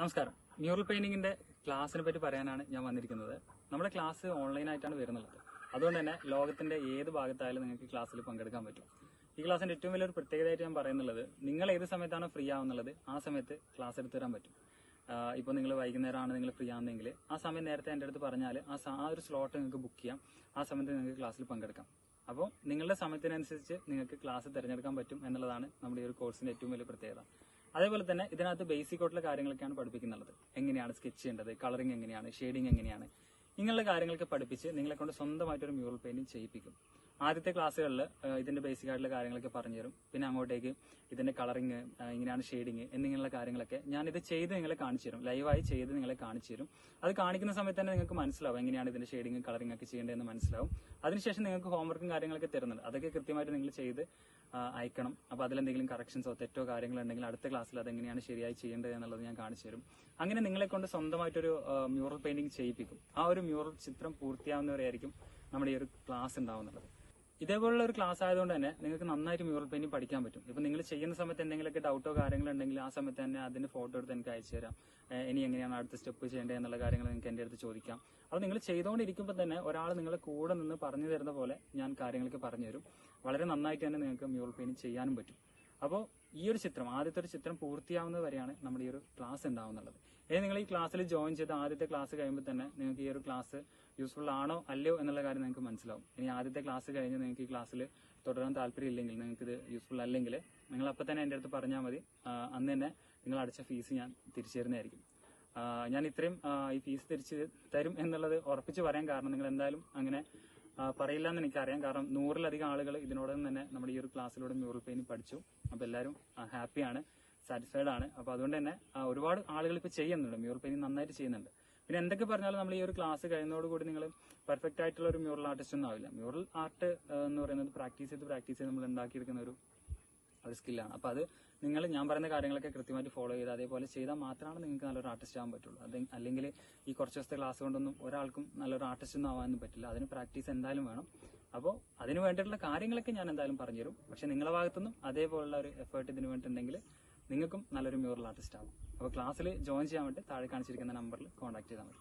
നമസ്കാരം. മ്യൂറൽ പെയിന്റിങ്ങിന്റെ ക്ലാസ്സിനെ പറ്റി പറയാനാണ് ഞാൻ വന്നിരിക്കുന്നത്. നമ്മുടെ ക്ലാസ് ഓൺലൈനായിട്ടാണ് വരുന്നത്. അതുകൊണ്ട് തന്നെ ലോകത്തിന്റെ ഏത് ഭാഗത്തായാലും നിങ്ങൾക്ക് ക്ലാസ്സിൽ പങ്കെടുക്കാൻ പറ്റും. ഈ ക്ലാസ്സിന്റെ ഏറ്റവും വലിയൊരു പ്രത്യേകതയായിട്ട് ഞാൻ പറയുന്നുള്ളത് നിങ്ങൾ ഏത് സമയത്താണ് ഫ്രീ ആവുന്നുള്ളത് ആ സമയത്ത് ക്ലാസ് എടുത്തു തരാൻ പറ്റും. ഇപ്പോൾ നിങ്ങൾ വൈകുന്നേരമാണ് നിങ്ങൾ ഫ്രീ ആണെന്നെങ്കിൽ ആ സമയം നേരത്തെ എന്റെ അടുത്ത് പറഞ്ഞാൽ ആ ആ ഒരു സ്ലോട്ട് നിങ്ങൾക്ക് ബുക്ക് ചെയ്യാം. ആ സമയത്ത് നിങ്ങൾക്ക് ക്ലാസ്സിൽ പങ്കെടുക്കാം. അപ്പോൾ നിങ്ങളുടെ സമയത്തിനനുസരിച്ച് നിങ്ങൾക്ക് ക്ലാസ് തിരഞ്ഞെടുക്കാൻ പറ്റും എന്നുള്ളതാണ് നമ്മുടെ ഈ ഒരു കോഴ്സിന്റെ ഏറ്റവും വലിയ പ്രത്യേകത. അതേപോലെ തന്നെ ഇതിനകത്ത് ബേസിക് ആയിട്ടുള്ള കാര്യങ്ങളൊക്കെയാണ് പഠിപ്പിക്കുന്നത്. എങ്ങനെയാണ് സ്കെച്ച് ചെയ്യേണ്ടത്? കളറിംഗ് എങ്ങനെയാണ്? ഷെയ്ഡിങ് എങ്ങനെയാണ്? ഇങ്ങനെയുള്ള കാര്യങ്ങളൊക്കെ പഠിപ്പിച്ച് നിങ്ങളെ കൊണ്ട് സ്വന്തമായിട്ടൊരു മ്യൂറൽ പെയിന്റിംഗ് ചെയ്യിപ്പിക്കും. ആദ്യത്തെ ക്ലാസ്സുകളിൽ ഇതിന്റെ ബേസിക് ആയിട്ടുള്ള കാര്യങ്ങളൊക്കെ പറഞ്ഞു തരും. പിന്നെ അങ്ങോട്ടേക്ക് ഇതിന്റെ കളറിങ് ഇങ്ങനെയാണ് ഷെയ്ഡിങ് എന്നിങ്ങനെയുള്ള കാര്യങ്ങളൊക്കെ ഞാൻ ഇത് ചെയ്ത് നിങ്ങളെ കാണിച്ചു തരും. ലൈവായി ചെയ്ത് നിങ്ങളെ കാണിച്ചു തരും. അത് കാണിക്കുന്ന സമയത്ത് തന്നെ നിങ്ങൾക്ക് മനസ്സിലാവും എങ്ങനെയാണ് ഇതിന്റെ ഷെയ്ഡിങ് കളറിങ് ഒക്കെ ചെയ്യേണ്ടതെന്ന് മനസ്സിലാവും. അതിനുശേഷം നിങ്ങൾക്ക് ഹോംവർക്കും കാര്യങ്ങളൊക്കെ തരുന്നുണ്ട്. അതൊക്കെ കൃത്യമായിട്ട് നിങ്ങൾ ചെയ്ത് അയക്കണം. അപ്പൊ അതിലെന്തെങ്കിലും കറക്ഷൻസോ തെറ്റോ കാര്യങ്ങളോ ഉണ്ടെങ്കിൽ അടുത്ത ക്ലാസ്സിൽ അതെങ്ങനെയാണ് ശരിയായി ചെയ്യേണ്ടത് എന്നുള്ളത് ഞാൻ കാണിച്ചു തരും. അങ്ങനെ നിങ്ങളെ കൊണ്ട് സ്വന്തമായിട്ടൊരു മ്യൂറൽ പെയിന്റിംഗ് ചെയ്യിപ്പിക്കും. ആ ഒരു മ്യൂറൽ ചിത്രം പൂർത്തിയാവുന്നവരെയായിരിക്കും നമ്മുടെ ഈ ഒരു ക്ലാസ് ഉണ്ടാവുന്നത്. ഇതേപോലുള്ള ഒരു ക്ലാസ് ആയതുകൊണ്ട് തന്നെ നിങ്ങൾക്ക് നന്നായിട്ട് മ്യൂറൽ പെയിന്റിംഗ് പഠിക്കാൻ പറ്റും. ഇപ്പൊ നിങ്ങൾ ചെയ്യുന്ന സമയത്ത് എന്തെങ്കിലുമൊക്കെ ഡൗട്ടോ കാര്യങ്ങളോ ഉണ്ടെങ്കിൽ ആ സമയത്ത് തന്നെ അതിന്റെ ഫോട്ടോ എടുത്ത് എനിക്ക് അയച്ചു തരാം. ഇനി എങ്ങനെയാണ് അടുത്ത സ്റ്റെപ്പ് ചെയ്യേണ്ടത് എന്നുള്ള കാര്യങ്ങൾ നിങ്ങൾക്ക് എന്റെ അടുത്ത് ചോദിക്കാം. അപ്പോൾ നിങ്ങൾ ചെയ്തുകൊണ്ടിരിക്കുമ്പോൾ തന്നെ ഒരാൾ നിങ്ങളെ കൂടെ നിന്ന് പറഞ്ഞു തരുന്ന പോലെ ഞാൻ കാര്യങ്ങളൊക്കെ പറഞ്ഞു തരും. വളരെ നന്നായിട്ട് തന്നെ നിങ്ങൾക്ക് മ്യൂറൽ പെയിന്റിംഗ് ചെയ്യാനും പറ്റും. അപ്പോൾ ഈ ഒരു ചിത്രം ആദ്യത്തെ ഒരു ചിത്രം പൂർത്തിയാവുന്നത് വരെയാണ് നമ്മുടെ ഈ ഒരു ക്ലാസ് ഉണ്ടാവുന്നുള്ളത്. ഇനി നിങ്ങൾ ഈ ക്ലാസ്സിൽ ജോയിൻ ചെയ്ത് ആദ്യത്തെ ക്ലാസ് കഴിയുമ്പോൾ തന്നെ നിങ്ങൾക്ക് ഈ ഒരു ക്ലാസ് യൂസ്ഫുൾ ആണോ അല്ലയോ എന്നുള്ള കാര്യം നിങ്ങൾക്ക് മനസ്സിലാവും. ഇനി ആദ്യത്തെ ക്ലാസ് കഴിഞ്ഞ് നിങ്ങൾക്ക് ഈ ക്ലാസ്സിൽ തുടരാൻ താല്പര്യം ഇല്ലെങ്കിൽ നിങ്ങൾക്ക് ഇത് യൂസ്ഫുൾ അല്ലെങ്കിൽ നിങ്ങൾ അപ്പം തന്നെ എന്റെ അടുത്ത് പറഞ്ഞാൽ മതി. അന്ന് തന്നെ നിങ്ങൾ അടച്ച ഫീസ് ഞാൻ തിരിച്ചു തരുന്നതായിരിക്കും ആ, ഞാൻ ഇത്രയും ഈ ഫീസ് തിരിച്ച് തരും എന്നുള്ളത് ഉറപ്പിച്ച് പറയാൻ കാരണം നിങ്ങൾ എന്തായാലും അങ്ങനെ പറയില്ല എന്ന് എനിക്കറിയാം. കാരണം നൂറിലധികം ആളുകൾ ഇതിനോടൊപ്പം തന്നെ നമ്മുടെ ഈ ഒരു ക്ലാസ്സിലൂടെ മ്യൂറൽ പെയിൻ പഠിച്ചു. അപ്പൊ എല്ലാവരും ഹാപ്പിയാണ് സാറ്റിസ്ഫൈഡ് ആണ് അപ്പൊ അതുകൊണ്ട് തന്നെ ഒരുപാട് ആളുകൾ ഇപ്പൊ ചെയ്യുന്നുണ്ട്. മ്യൂറൽ പെയിൻ നന്നായിട്ട് ചെയ്യുന്നുണ്ട്. പിന്നെ എന്തൊക്കെ പറഞ്ഞാലും നമ്മൾ ഈ ഒരു ക്ലാസ് കഴിയുന്നതോടുകൂടി നിങ്ങൾ പെർഫെക്റ്റ് ആയിട്ടുള്ള ഒരു മ്യൂറൽ ആർട്ടിസ്റ്റ് ഒന്നും ആവില്ല. മ്യൂറൽ ആർട്ട് എന്ന് പറയുന്നത് പ്രാക്ടീസ് ചെയ്ത് പ്രാക്ടീസ് ചെയ്ത് നമ്മൾ ഉണ്ടാക്കിയെടുക്കുന്ന ഒരു ഒരു സ്കില്ലാണ് അപ്പോൾ അത് നിങ്ങൾ ഞാൻ പറയുന്ന കാര്യങ്ങളൊക്കെ കൃത്യമായിട്ട് ഫോളോ ചെയ്ത് അതേപോലെ ചെയ്താൽ മാത്രമാണ് നിങ്ങൾക്ക് നല്ലൊരു ആർട്ടിസ്റ്റ് ആവാൻ പറ്റുള്ളൂ. അത് അല്ലെങ്കിൽ ഈ കുറച്ച് ദിവസത്തെ ക്ലാസ് കൊണ്ടൊന്നും ഒരാൾക്കും നല്ലൊരു ആർട്ടിസ്റ്റ് ഒന്നും ആവാനൊന്നും പറ്റില്ല. അതിന് പ്രാക്ടീസ് എന്തായാലും വേണം. അപ്പോൾ അതിന് വേണ്ടിയിട്ടുള്ള കാര്യങ്ങളൊക്കെ ഞാൻ എന്തായാലും പറഞ്ഞുതരും. പക്ഷെ നിങ്ങളുടെ ഭാഗത്തുനിന്നും അതേപോലുള്ള ഒരു എഫേർട്ട് ഇതിന് വേണ്ടിയിട്ടുണ്ടെങ്കിൽ നിങ്ങൾക്കും നല്ലൊരു മ്യൂറൽ ആർട്ടിസ്റ്റ് ആവും. അപ്പോൾ ക്ലാസ്സിൽ ജോയിൻ ചെയ്യാൻ വേണ്ടി താഴെ കാണിച്ചിരിക്കുന്ന നമ്പറിൽ കോൺടാക്ട് ചെയ്താൽ മതി.